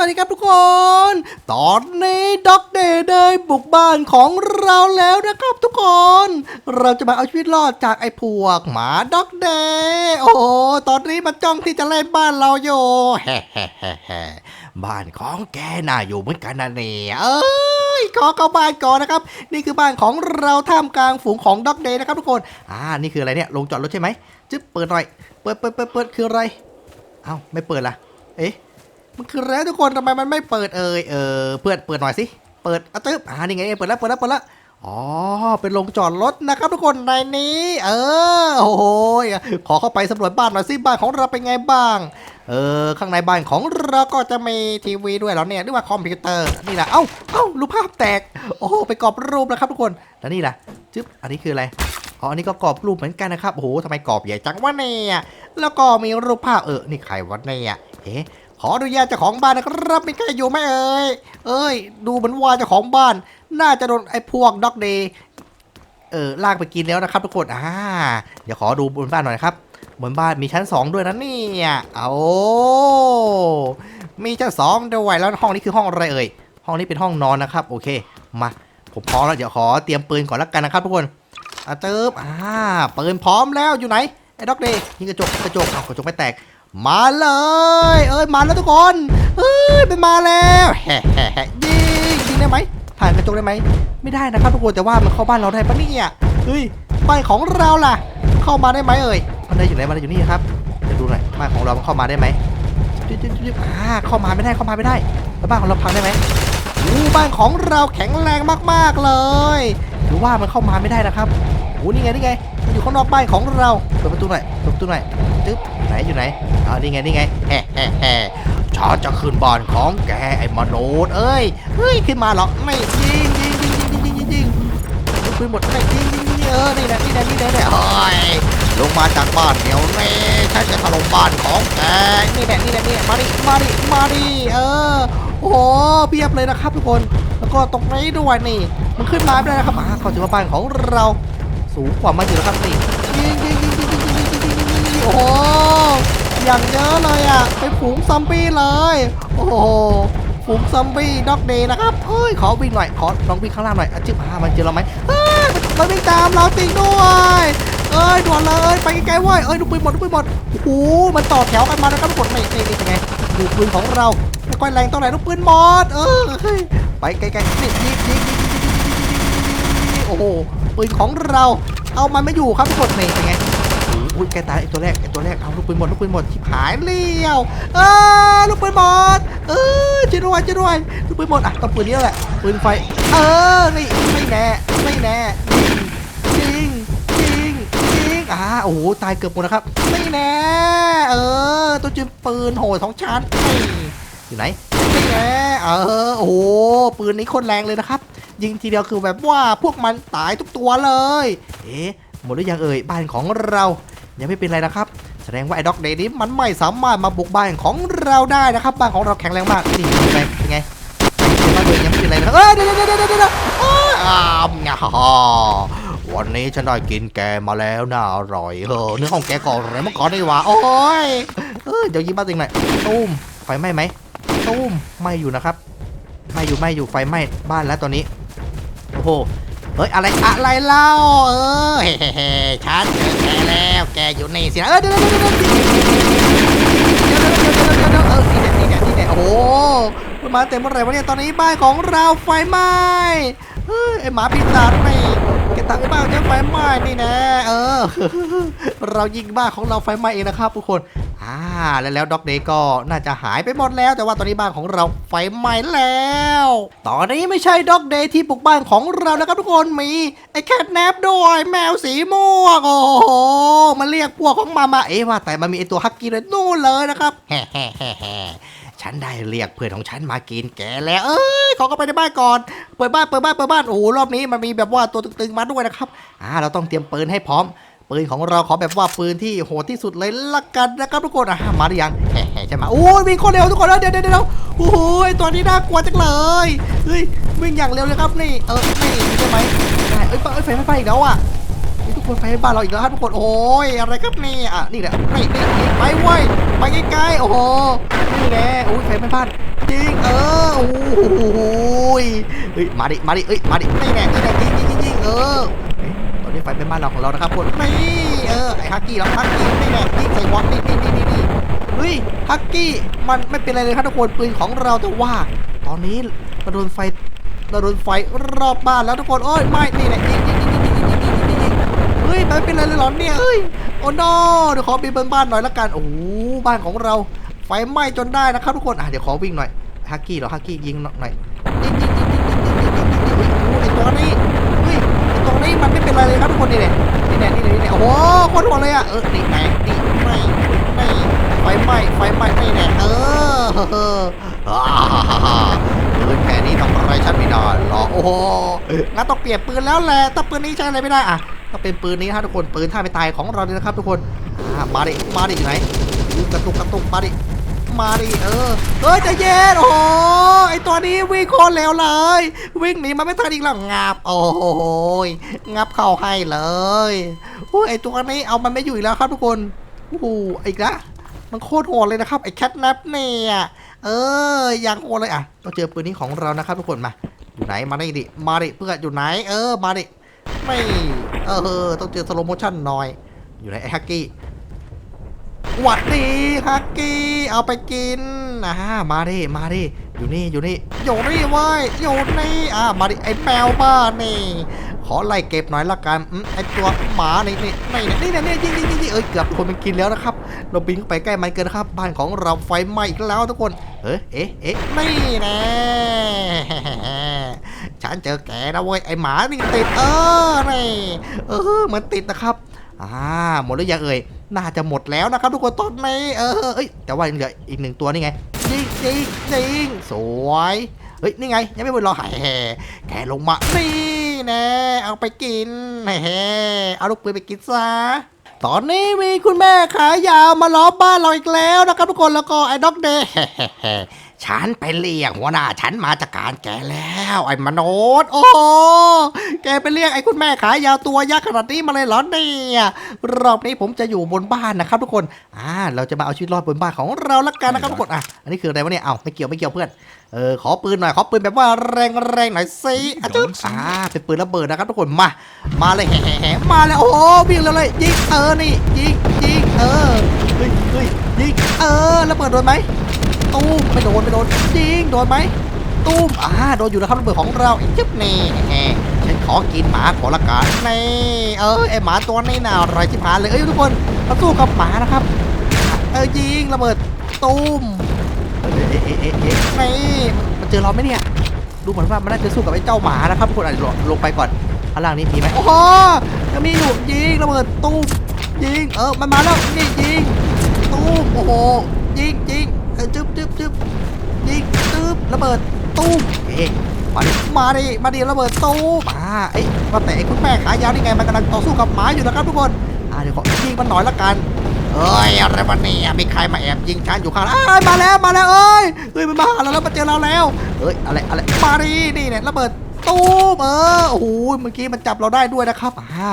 วัสดีครับทุกคน ตอนนี้ด็อกเดย์ได้บุกบ้านของเราแล้วนะครับทุกคน เราจะมาเอาชีวิตรอดจากไอ้พวกหมาด็อกเดย์โอ้โหตอนนี้มันจ้องที่จะเล่นบ้านเราอยู่แฮ่แฮ่แฮ่แฮ่บ้านของแกน่าอยู่เหมือนกันนะเนี่ยเอ้ยขอเข้าบ้านก่อนนะครับ นี่คือบ้านของเราท่ามกลางฝูงของด็อกเดย์นะครับทุกคนอ่านี่คืออะไรเนี่ยลงจอดรถใช่ไหมจึ๊บเปิดหน่อยเปิดเปิดเปิดเปิดคืออะไรเอ้าไม่เปิดละเอ๊ะ มันคือแล้วทุกคนทำไมมันไม่เปิดเอ่ยเออเพื่อนเปิดหน่อยสิเปิดอะตึ๊บอ่านี่ไงเปิดแล้วเปิดแล้วเปิดแล้วอ๋อ เป็นโรงจอดรถนะครับทุกคนในนี้ เออ โอ้โหขอเข้าไปสำรวจบ้านหน่อยสิบ้านของเราเป็นไงบ้าง เออ ข้างในบ้านของเราก็จะมีทีวีด้วยแล้วเนี่ยหรือว่าคอมพิวเตอร์ นี่แหละ เอ้า เอ้า รูปภาพแตก โอ้โห ไปกรอบรูปแล้วครับทุกคน แล้วนี่ล่ะจึ๊บ อันนี้คืออะไร อ๋อ อันนี้ก็กรอบรูปเหมือนกันนะครับ โอ้โหทำไมกรอบใหญ่จังวะเนี่ย แล้วก็มีรูปภาพ เออ นี่ใครวะเนี่ย เอ๊ะ ขออนุญาตเจ้าของบ้านนะครับมีใครอยู่ไหมเอ่ยเอ้ย ดูเหมือนว่าเจ้าของบ้าน น่าจะโดนไอ้พวกด็อกเดย์เออลากไปกินแล้วนะครับทุกคนอ่าเดี๋ยวขอดูบนบ้านหน่อยครับบนบ้านมีชั้นสองด้วยนะเนี่ยเอามีชั้นสองด้วยแล้วห้องนี้คือห้องอะไรเอ่ยห้องนี้เป็นห้องนอนนะครับ โอเค มาผมพร้อมแล้วเดี๋ยวขอเตรียมปืนก่อนแล้วกันนะครับทุกคนอะเติบอ่าปืนพร้อมแล้วอยู่ไหนไอ้ด็อกเดย์ยิงกระจกกระจกเอากระจกไม่แตก มาเลย เอ้ยมาแล้วทุกคนเฮ้ยเป็นมาแล้วแฮ่แฮ่แฮ่ยิงยิงได้ไหมผ่านกระจกได้ไหมไม่ได้นะครับทุกคนแต่ว่ามันเข้าบ้านเราได้ปะเนี่ยเฮ้ยบ้านของเราล่ะ เข้ามาได้ไหมเอ่ยมันได้อยู่ไหนมันได้อยู่นี่ครับเดี๋ยวดูหน่อยบ้านของเรามันเข้ามาได้ไหมจิ๊บจิ๊บจิ๊บอ่าเข้ามาไม่ได้เข้ามาไม่ได้ แล้วบ้านของเราพังได้ไหมอู้บ้านของเราแข็งแรงมากๆเลย หรือว่ามันเข้ามาไม่ได้นะครับโอ้นี่ไงนี่ไงันอยู่ข้างนอกบ้านของเราเปิดประตูหน่อยเปิดประตูหน่อยจึ๊บไหนอยู่ไหนอ๋อนี่ไงนี่ไงแฮ่แฮ่แฮ่ฉันจะขึ้นบ้านของแกไอ้มนุษย์เอ้ยเฮ้ยขึ้นมาหรอกไม่ยิงยิงยิงยิงยิงยิงยิงปืนหมดไม่ยิงยิงยิงเออนี่แหละนี่แหละนี่แหละเฮ้ยลงมาจากบ้านเหนียวนี้ฉันจะถล่มบ้านของแกนี่แหละนี่แหละนี่มาดิมาดิมาดิเออโอ้เพียบเลยนะครับทุกคนแล้วก็ตรงนี้ด้วยนี่มันขึ้นมาไม่ได้นะครับอ่าเขาถือว่าบ้านของเรา สูงกว่ามาอยู่แล้วครับนี่ยิงยิงยิงยิงยิงยิงยิงยิงยิงยิงยิงโอ้โหอย่างเยอะเลยอะเป็นฝูงซอมบี้เลย โอ้โหฝูงซอมบี้ด็อกเดย์นะครับเอ้ยขอวิ่งหน่อยขอลองวิ่งข้างล่างหน่อยอะจิ๊บหามันเจอเราไหมเฮ้ยมันวิ่งตามเราจริงด้วยเอ้ยด่วนเลยไปไกลๆว้ยเอ้ยดูปืนหมดดูปืนหมดโอ้โหมันต่อแถวกันมานะครับกคนนี่นี่นี่เป็นไงดูปืนของเราไม่ค่อยแรงเท่าไหร่ลูกปืนหมดเออเฮ้ยไปไกลๆนี่ยิงยิงยิง โอ้โหปืนของเราเอามันไม่อยู่ครับทุกคนนี่เป็นไงอุ้ยแกตายไอตัวแรกไอตัวแรกเอาลูกปืนหมดลูกปืนหมดชิบหายเลี้ยวเออลูกปืนหมดเออช่วยด้วยช่วยด้วยลูกปืนหมดอะต้องปืนนี้แหละปืนไฟเออนี่ไม่แน่ไม่แน่ยิงยิงยิงอ่าโอ้โหตายเกือบหมดนะครับไม่แน่เออตัวจิ้มปืนโหดของฉันนี่อยู่ไหนไม่แน่เออโอ้โหปืนนี้โคตรแรงเลยนะครับ ยิงทีเดียวคือแบบว่าพวกมันตายทุกตัวเลย เอ๊ะหมดหรือยังเอ่ยบ้านของเรายังไม่เป็นไรนะครับ แสดงว่าไอ้ด็อกเดย์นี้มันไม่สามารถมาบุกบ้านของเราได้นะครับ บ้านของเราแข็งแรงมากนี่เป็นไงเป็นไงบ้านเลยยังไม่เป็นไรนะเอ้ยเดี๋ยวเดี๋ยวเดี๋ยวเดี๋ยวอ้าวเนี่ยฮ่าวันนี้ฉันได้กินแกมาแล้วน่าอร่อยเออเนื้อของแกก่อนอะไรเมื่อก่อนนี่หว่าโอ้ยเออเดี๋ยวยิงบ้านตัวเองหน่อยตุ้มไฟไหม้ไหมตุ้มไหม้อยู่นะครับไหม้อยู่ไหม้อยู่ไฟไหม้บ้านแล้วตอนนี้ อ้โหเฮ้ยอะไรอะไรเล่าเออเฮ้เฮ้เฮ้ฉันเจอแกแล้วแกอยู่นี่สินะเออเดี๋ยวเดี๋ยวเดี๋ยวเดี๋ยวเดี๋ยวเดี๋ยวเดี๋ยวเดี๋ยวเดี๋ยวเออนี่แหละนี่แหละนี่แหละโอ้โหมันมาเต็มเมื่อไหร่วะเนี่ยตอนนี้บ้านของเราไฟไหม้เฮ้ยไอหมาปีศาจไม่ แกตังไอ้บ้านจะไฟไหม้นี่แน่เออ เรายิงบ้านของเราไฟไหม้เองนะครับทุกคนอ่าแล้วแล้วด็อกเดย์ก็น่าจะหายไปหมดแล้ว แต่ว่าตอนนี้บ้านของเราไฟไหม้แล้ว ตอนนี้ไม่ใช่ด็อกเดย์ที่ปลุกบ้านของเรานะครับทุกคนมีไอ้แคทแนปด้วยแมวสีม่วงโอ้โหมันเรียกพวกของมามาเอ๊ะว่าแต่มันมีไอตัวฮักกี้เลยนู่นเลยนะครับแฮ่แฮ่แฮ่ ฉันได้เรียกเพื่อนของฉันมากินแกแล้ว เอ้ยขอเข้าไปในบ้านก่อน เปิดบ้านเปิดบ้านเปิดบ้านโอ้โหรอบนี้มันมีแบบว่าตัวตึงๆมาด้วยนะครับ อ่า เราต้องเตรียมปืนให้พร้อม ปืนของเราขอแบบว่าปืนที่โหดที่สุดเลยละกันนะครับทุกคนอะมาหรือยังแฮ่ใช่ไหมโอ้ยวิ่งโคตรเร็วทุกคนเดี๋ยวเดี๋ยวเดี๋ยวโอ้โหตัวนี้น่ากลัวจังเลยเฮ้ยวิ่งอย่างเร็วเลยครับนี่เออนี่ใช่ไหมได้เอ้ยไฟไฟไฟอีกแล้วอะ นี่ทุกคนไฟบ้านเราอีกแล้วทุกคน โอ้ยอะไรครับนี่อะนี่แหละนี่นี่นี่ไปเว้ยไปใกล้ๆโอ้โหนี่แหละโอ้ยไฟไหม้บ้านจริงเออโอ้โหเฮ้ยมาดิมาดิเอ้ยมาดินี่แน่นี่แน่ยิงยิงยิงยิงเออตอนนี้ไฟเป็นบ้านเราของเรานะครับทุกคนนี่เออไอ้ฮักกี้เราฮักกี้นี่แน่ยิงใส่วอตนี่นี่นี่นี่นี่เฮ้ยฮักกี้มันไม่เป็นไรเลยครับทุกคนปืนของเราแต่ว่า ตอนนี้เราโดนไฟเราโดนไฟรอบบ้านแล้วทุกคนโอ้ยไม่นี่แหละ ฮ้ยมันเป็นไรเลยหรอเนี่ยเอ้ยโอ้โนเดี๋ยวขอบินเบิ้บ้านหน่อยละกันโอ้โหบ้านของเราไฟไหม้จนได้นะครับทุกคนอะเดี๋ยวขอวิ่งหน่อยฮักกี้เหรอฮักกี้ยิงหน่อยยิงยิงยิงยิงยิงยิงยิงยิงยิงโอ้ไอตัวนี้เฮ้ยไอตัวนี้มันไม่เป็นไรเลยครับทุกคนนี่แหละนี่แหละนี่แหละนี่แหละโอ้โหโคตรโหดเลยอะเออนี่ไงนี่ไม่ไม่ไฟไหม้ไฟไหม้นี่แหละเออเอออ่าปืนแค่นี้ทำอะไรฉันไม่ได้หรอโอ้โหงั้นต้องเปลี่ยนปืนแล้วแหละถ้าปืนนี้ใช้อะไรไม่ได้อะ ก็เป็นปืนนี้นะครับทุกคนปืนท่าไม่ตายของเราเลยนะครับ ทุกคนมาดิมาดิอยู่ไหนกระตุกกระตุกมาดิมาดิเออเฮ้ยใจเย็นโอ้ไอตัวนี้วิ่งโคตรเร็วเลย วิ่งหนีมาไม่ทันอีกแล้วงับ โอ้โหงับเข้าให้เลยโอ้ยไอตัวนี้เอามันไม่อยู่อีกแล้วครับทุกคนโอ้โหอีกแล้วมันโคตรโหดเลยนะครับไอแคทแนปเนี่ยเอออย่างโหดเลยอะต้อเจอปืนนี้ของเรานะครับทุกคนมาอยู่ไหนมาดิดิมาดิเพื่อนอยู่ไหนเออมาดิ ไม่ เออ ต้องเจอสโลโมชั่นหน่อย อยู่ไหนไอ้ฮักกี้หวัดดีฮักกี้ เอาไปกินอ่ามาดิ มาดิ อยู่นี่ อยู่นี่ อยู่นี่ว้ยอยู่นี่ อ่า มาดิ ไอ้แมวบ้านนี่ ขอไล่เก็บหน่อยละกันอืมไอ้ตัวหมานี่นี่นี่นี่นี่นี่ยิงยิงยิงยิงเอ้ย เกือบคนมันกินแล้วนะครับ เราบินเข้าไปใกล้มันเกินครับ บ้านของเราไฟไหม้อีกแล้วทุกคน เอ๊ะเอ๊ะเอ๊ะนี่แน่ ฉันเจอแกนะเว้ยไอหมานี่ติดเออนี่เออมือนติดนะครับอ่าหมดหรือยังเอ่ยน่าจะหมดแล้วนะครับทุกคนตอนนี้เออเอ้ยแต่ว่ายังเหลืออีกหนึ่งตัวนี่ไงยิงยิงยิงสวยเฮ้ยนี่ไงยังไม่หมดรอกแห่แกลงมานี่แน่เอาไปกินแห่เอาลูกปืนไปกินซะตอนนี้มีคุณแม่ขายาวมาล้อมบ้านเราอีกแล้วนะครับทุกคนแล้วก็ไอ้ด็อกเดย์ ฉันไปเรียกหัวหน้าฉันมาจากการแกแล้ว ไอ้มโนดโอ้โหแกไปเรียกไอ้คุณแม่ขายาวตัวยักษ์ขนาดนี้มาเลยเหรอเนี่ยรอบนี้ผมจะอยู่บนบ้านนะครับทุกคนอ่าเราจะมาเอาชีวิตรอดบนบ้านของเราละกันนะครับทุกคนอะอันนี้คืออะไรวะเนี่ยเอ้าไม่เกี่ยวไม่เกี่ยวเพื่อนเออขอปืนหน่อยขอปืนแบบว่าแรงแรงๆหน่อยสิอะจึ๊บอ่าเป็นปืนระเบิดนะครับทุกคนมา มาเลยแห่ๆๆมาเลยโอ้โหวิ่งเลยเลยยิงเออนี่ยิงยิงเออเฮ้ยเฮ้ยยิงเออระเบิดโดนไหม ตู้มไม่โดนไม่โดนยิงโดนไหมตู้มอ่าโดนอยู่นะครับระเบิดของเราไอ้จิ๊บนี่แหมฉันขอกินหมาขอละกันนี่เออไอหมาตัวนี้น่าอร่อยชิบหายเลยเอ้ยทุกคนมาสู้กับหมานะครับ เออยิงระเบิดตู้มเอ๊ะเอ๊ะเอ๊ะเอ๊ะเอ๊ะนี่มันเจอเราไหมเนี่ยดูเหมือนว่ามันน่าจะสู้กับไอ้เจ้าหมานะครับทุกคนอาจจะลงไปก่อนข้างล่างนี้มีไหมโอ้โหยังมีอยู่ยิงระเบิดตู้มยิงเออมันมาแล้วนี่ยิงตู้มโอ้โหยิงยิง จึ๊บจึ๊บจึ๊บยิงจึ๊บระเบิดตู้มเอ๊ะมาดิมาดิมาดิระเบิดตู้มอ่าเอ้ยว่าแต่ไอ้คุณแม่ขายาวนี่ไงมันกำลังต่อสู้กับหมาอยู่นะครับทุกคนอ่าเดี๋ยวขอยิงมันหน่อยละกันเอ้ยอะไรวะเนี่ยมีใครมาแอบยิงฉันอยู่ข้างหลังเอ้ยมาแล้วมาแล้วเอ้ยเอ้ยมันมาหาเราแล้วมาเจอเราแล้วเอ้ยอะไรอะไรมาดินี่เนี่ยระเบิดตู้มเออโอ้โหเมื่อกี้มันจับเราได้ด้วยนะครับอ่า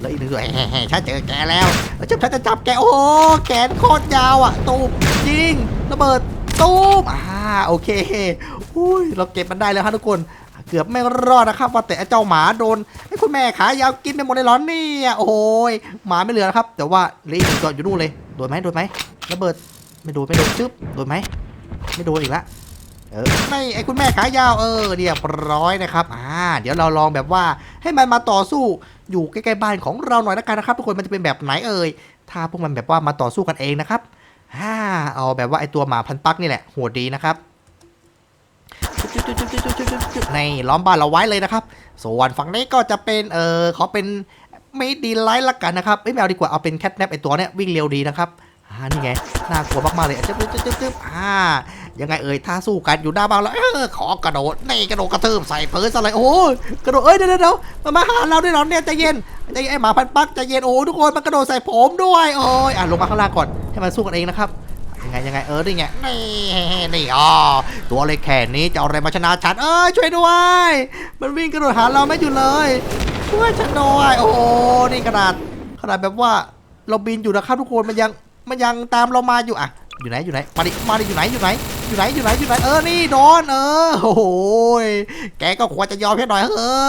แล้วอีกหนึ่งตัวแฮ่ฉันเจอแกแล้วแล้วฉันจะจับแกโอ้โหแขนโคตรยาวอะตูมยิงระเบิดตูมอ่าโอเคอุ้ยเราเก็บมันได้แล้วครับทุกคนเกือบไม่รอดนะครับว่าแต่เจ้าหมาโดนไอ้คุณแม่ขายาวกินไปหมดเลยร้อนนี่โอ้ยหมาไม่เหลือนะครับ แต่ว่าเหลยอีกหนึ่งอยู่นู่นเลยโดนไหมโดนไหมระเบิดไม่โดนไม่โดนจึ๊บโดนไหมไม่โดนอีกละเออไม่ไอ้คุณแม่ขายาวเออเรียบร้อยนะครับอ่าเดี๋ยวเราลองแบบว่าให้มันมาต่อสู้ อยู่ใกล้ๆบ้านของเราหน่อยละกันนะครับทุกคนมันจะเป็นแบบไหนเอ่ยถ้าพวกมันแบบว่ามาต่อสู้กันเองนะครับฮ่าเอาแบบว่าไอตัวหมาพันปักนี่แหละโหดดีนะครับในล้อมบ้านเราไว้เลยนะครับ ส่วนฝั่งนี้ก็จะเป็นเออขอเป็นไม่ดีไลท์ละกันนะครับไม่เอาดีกว่าเอาเป็นแคทแนปไอตัวเนี้ยวิ่งเร็วดีนะครับ อ่านี่ไงน่ากลัวมากๆเลยอะจึ๊บจึ๊บจึ๊บจึ๊บอ่ายังไงเอ่ยถ้าสู้กันอยู่หน้าบ้านแล้วเออขอกระโดดนี่กระโดดกระเทืบใส่เพื้นซะเลยโอ้ยกระโดดเอ้ยเดี๋ยวเดี๋ยวมันมาหาเราด้วยเหรอเนี่ยใจเย็นใจเย็นไอหมาพันปักใจเย็นโอ้ทุกคนมันกระโดดใส่ผมด้วยโอ้ยอะลงมาข้างล่างก่อนให้มันสู้กันเองนะครับยังไงยังไงเออนี่ไงนี่นี่อ๋อตัวเล็กแค่นี้จะเอาอะไรมาชนะฉันเอ้ยช่วยด้วย มันวิ่งกระโดดหาเราไม่หยุดเลยช่วยฉันหน่อยโอ้นี่ขนาดขนาดแบบว่าเราบินอยู่นะครับทุกคนมันยัง มันยังตามเรามาอยู่อะอยู่ไหนอยู่ไหนมาดิมาดิอยู่ไหนอยู่ไหนอยู่ไหนอยู่ไหนอยู่ไหนเออนี่โดนเออโอ้โหแกก็ควรจะยอมแค่หน่อยเออ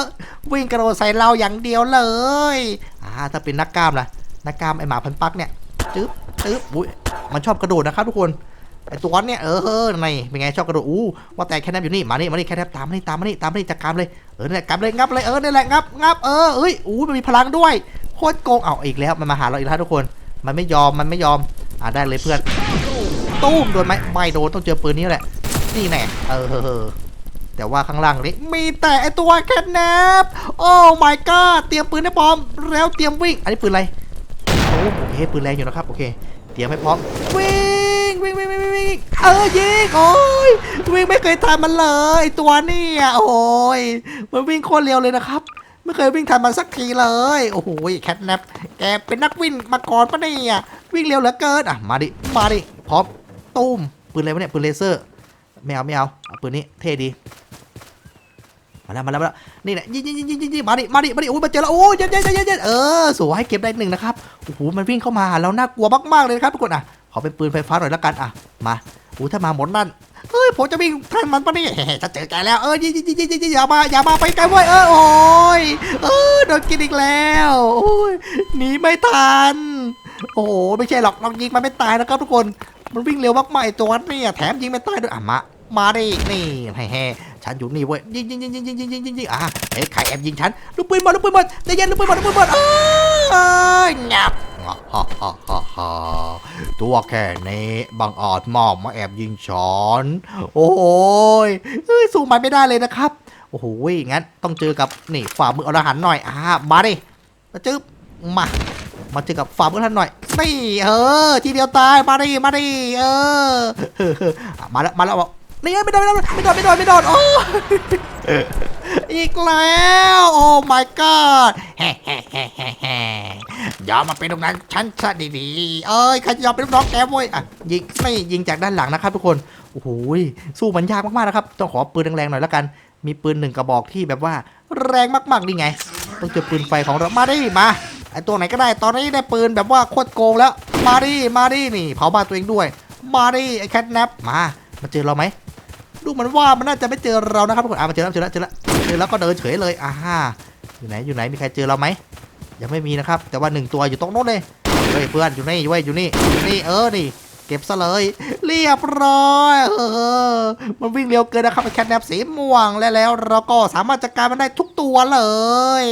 วิ่งกระโดดใส่เราอย่างเดียวเลยอ่าถ้าเป็นนักกล้ามล่ะนักกล้ามไอหมาพันปักเนี่ยจึ๊บจึ๊บอุ้ยมันชอบกระโดดนะครับทุกคนไอตัวเนี่ยเออเออนี่เป็นไงชอบกระโดดอู้ว่าแต่แค่แนบอยู่นี่มานี่มานี่แค่แนบตามมานี่ตามมานี่ตามมานี่จัดการเลยเออเนี่ยกลับเลยงับเลยเออนี่แหละงับงับเออเอ้ยอู้มันมีพลังด้วยโคตรโกงเอาอีกแล้วมันมาหาเราอีกแล้วทุกคน มันไม่ยอมมันไม่ยอมอ่าได้เลยเพื่อนตู้มโดนไหมไม่โดนต้องเจอปืนนี้แหละนี่แน่เออเออแต่ว่าข้างล่างนี้มีแต่ไอตัวแคทแนปโอ้ my god เตรียมปืนให้พร้อม แล้วเตรียมวิ่ง อันนี้ปืนอะไรโอ้โอเคปืนแรงอยู่นะครับโอเค เตรียมให้พร้อมวิ่งวิ่งวิ่งวิ่งวิ่งเออยิงโอ้ยวิ่งไม่เคยทันมันเลยไอตัวเนี่ยโอ้ยมันวิ่งโคตรเร็วเลยนะครับ ไม่เคยวิ่งทันมันสักทีเลย โอ้โหแคทแนปแกเป็นนักวิ่งมาก่อนปะเนี่ยวิ่งเร็วเหลือเกินอะมาดิมาดิพร้อมตุ้มปืนอะไรวะเนี่ยปืนเลเซอร์ไม่เอาไม่เอาเอาปืนนี้เท่ดีมาแล้วมาแล้วมาแล้วนี่แหละยิงยิงยิงยิงยิงมาดิมาดิมาดิโอ้ยมาเจอแล้วโอ้ยเย็นเย็นเย็นเออสวยเก็บได้หนึ่งนะครับโอ้โหมันวิ่งเข้ามาหาเราน่ากลัวมากๆเลยนะครับทุกคนอะขอเป็นปืนไฟฟ้าหน่อยแล้วกันอะมาโอ้ถ้ามาหมดนั่น ฮ้ยผมจะวิ่งทันมันปะเนี่ยจะเจอแกแล้วเออยิงยิงยิงยิงยิงอย่ามาอย่ามาไปไกลเว้ยเออโอ้ยเออโดนกินอีกแล้วโอ้ยหนีไม่ทัน โอ้โหไม่ใช่หรอกเรายิงมันไม่ตายนะครับทุกคนมันวิ่งเร็วมากๆตัวนี่แถมยิงไม่ตายด้วยอะมามาดินี่แฮ่ฉันอยู่นี่เว้ยยิงยิงยิงยิงยิงยิงยิงยิงยิงอะเอ้ยใครแอบยิงฉันลูกปืนหมดลูกปืนหมดใจเย็นลูกปืนหมดลูกปืนหมดเอ้ยงับ ฮ่าฮ่าฮ่าฮ่าตัวแค่นี้บังอาจมอบมาแอบยิงฉันโอ้ยเอ้ยสู้มันไม่ได้เลยนะครับ โอ้โหงั้นต้องเจอกับนี่ฝ่ามืออรหันหน่อยอ่ามาดิมาจึ๊บมามาเจอกับฝ่ามือท่านหน่อยนี่เออ ทีเดียวตายมาดิมาดิเออมาแล้วมาแล้วบอกนี่ไม่โดนไม่โดนไม่โดนไม่โดนไม่โดนโอ้อีกแล้ว โอ้ my god แฮ่แฮ่แฮ่ แฮ่แฮ่อย่ามาเป็นลูกน้องฉันซะดีๆ เอ้ยใครจะยอมเป็นลูกน้องแกเว้ยอะยิงไม่ยิงจากด้านหลังนะครับทุกคน โอ้โหสู้มันยากมากๆนะครับ ต้องขอปืนแรงๆหน่อยแล้วกัน มีปืนหนึ่งกระบอกที่แบบว่าแรงมากๆนี่ไง ต้องเจอปืนไฟของเรา มาดิมาไอตัวไหนก็ได้ ตอนนี้ได้ปืนแบบว่าโคตรโกงแล้ว มาดิมาดินี่ เผาบ้านตัวเองด้วย มาดิไอแคทแนปมา มาเจอเราไหมดูมือนว่ามันน่าจะไม่เจอเรานะครับทุกคน อะมาเจอแล้วเจอแล้วเจอแล้วเจอแล้วก็เดินเฉยเลยอ่าอยู่ไหนอยู่ไหนมีใครเจอเราไหม ยังไม่มีนะครับ แต่ว่าหนึ่งตัวอยู่ตรงโน้นเลยเฮ้ยเพื่อนอยู่นี่อยู่เว้ยอยู่นี่อยู่นี่เออนี่เก็บซะเลย เรียบร้อยเออมันวิ่งเร็วเกินนะครับแคทแนปสีม่วงและแล้วเราก็สามารถจัดการมันได้ทุกตัวเลย